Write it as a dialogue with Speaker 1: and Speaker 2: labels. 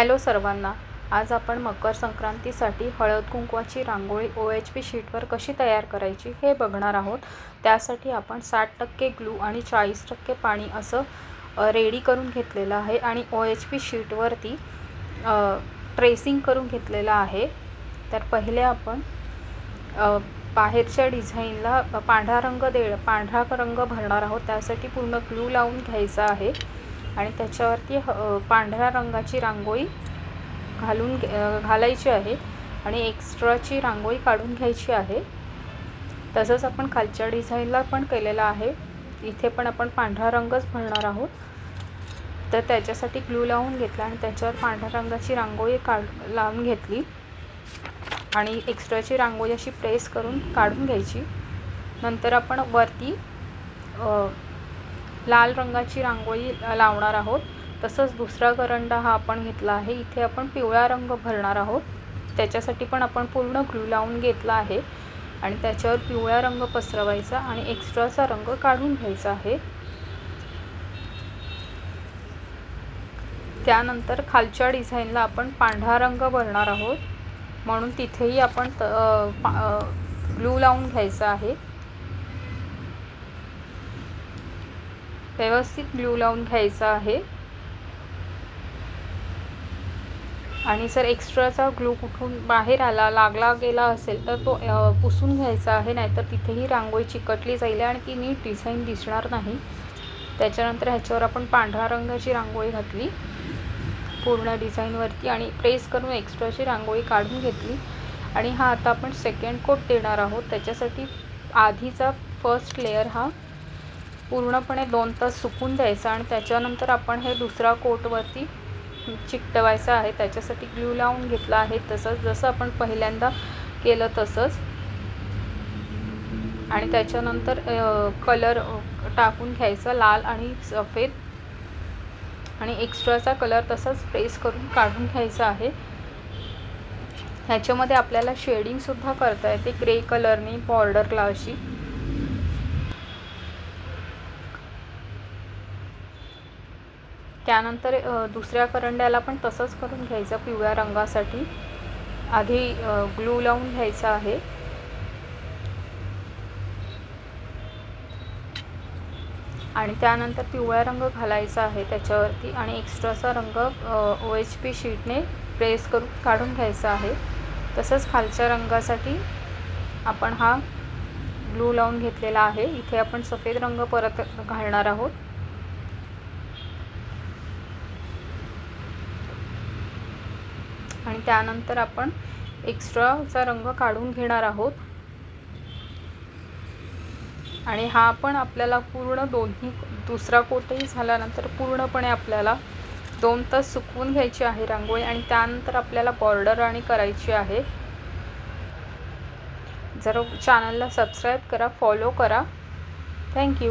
Speaker 1: Hello सर्वांना. आज आपण मकर संक्रांतीसाठी हळद कुंकवाची रांगोळी ओ एच पी शीटवर कशी तयार करायची हे बघणार आहोत. त्यासाठी आपण साठ टक्के ग्लू आणि चाळीस टक्के पाणी असं रेडी करून घेतलेलं आहे आणि ओ एच पी शीटवरती ट्रेसिंग करून घेतलेलं आहे. तर पहिले आपण बाहेरच्या डिझाईनला पांढरा रंग दे पांढरा रंग भरणार आहोत. त्यासाठी पूर्ण ग्लू लावून घ्यायचा आहे. आणि त्याच्यावरती ह- पांढऱ्या रंगाची रांगोळी घालून घे- घालायची आहे आणि एक्स्ट्राची रांगोळी काढून घ्यायची आहे. तसंच आपण खालच्या डिझाईनला पण केलेलं आहे. इथे पण आपण पांढरा रंगच भरणार आहोत. तर त्याच्यासाठी ग्लू लावून घेतला आणि त्याच्यावर पांढऱ्या रंगाची रांगोळी काढ लावून घेतली. आणि एक्स्ट्राची रांगोळी अशी प्रेस करून काढून घ्यायची. नंतर आपण वरती लाल रंगाची रांगोळी लावणार आहोत. तसंच दुसरा करंडा हा आपण घेतला आहे. इथे आपण पिवळा रंग भरणार आहोत. त्याच्यासाठी पण आपण पूर्ण ग्लू लावून घेतला आहे. आणि त्याच्यावर पिवळा रंग पसरवायचा आणि एक्स्ट्राचा रंग काढून घ्यायचा आहे. त्यानंतर खालच्या डिझाईनला आपण पांढरा रंग भरणार आहोत. म्हणून तिथेही आपण ग्लू लावून घ्यायचा आहे. व्यवस्थित ग्लू लावून घ्यायचा आहे. आणि जर एक्स्ट्राचा ग्लू कुठून बाहेर आला लागला गेला असेल तर तो पुसून घ्यायचा आहे नाहीतर तिथेही रांगोळी चिकटली जाईल आणि ती नीट डिझाईन दिसणार नाही. त्याच्यानंतर ह्याच्यावर आपण पांढऱ्या रंगाची रांगोळी घातली. पूर्ण डिझाईनवरती आणि प्रेस करून एक्स्ट्राची रांगोळी काढून घेतली. आणि हा आता आपण सेकंड कोट देणार आहोत. त्याच्यासाठी आधीचा फर्स्ट लेअर हा पूर्णपणे दोन तास सुकून द्यायचा आणि त्याच्यानंतर आपण हे दुसरा कोटवरती चिकटवायचं आहे. त्याच्यासाठी ग्लू लावून घेतला आहे तसंच जसं आपण पहिल्यांदा केलं तसंच. आणि त्याच्यानंतर कलर टाकून घ्यायचा लाल आणि सफेद. आणि एक्स्ट्राचा कलर तसाच प्रेस करून काढून घ्यायचा आहे. ह्याच्यामध्ये आपल्याला शेडिंगसुद्धा करता येते. ग्रे कलरनी बॉर्डरला अशी. त्यानंतर दुसऱ्या करंड्याला पण तसंच करून घ्यायचं पिवळ्या रंगासाठी. आधी ग्लू लावून घ्यायचा आहे. आणि त्यानंतर पिवळा रंग घालायचा आहे त्याच्यावरती आणि एक्स्ट्राचा रंग ओ एच पी शीटने प्रेस करून काढून घ्यायचा आहे. तसंच खालच्या रंगासाठी आपण हा ग्लू लावून घेतलेला आहे. इथे आपण सफेद रंग परत घालणार आहोत. आणि त्यानंतर आपण एक्स्ट्राचा रंग काढून घेणार आहोत. आणि हा पण आपल्याला पूर्ण दोन्ही दुसरा कोटही झाल्यानंतर पूर्णपणे आपल्याला दोन तास सुकवून घ्यायची आहे रांगोळी आणि त्यानंतर आपल्याला बॉर्डर आणि करायची आहे. जर चॅनलला सबस्क्राईब करा फॉलो करा. थँक्यू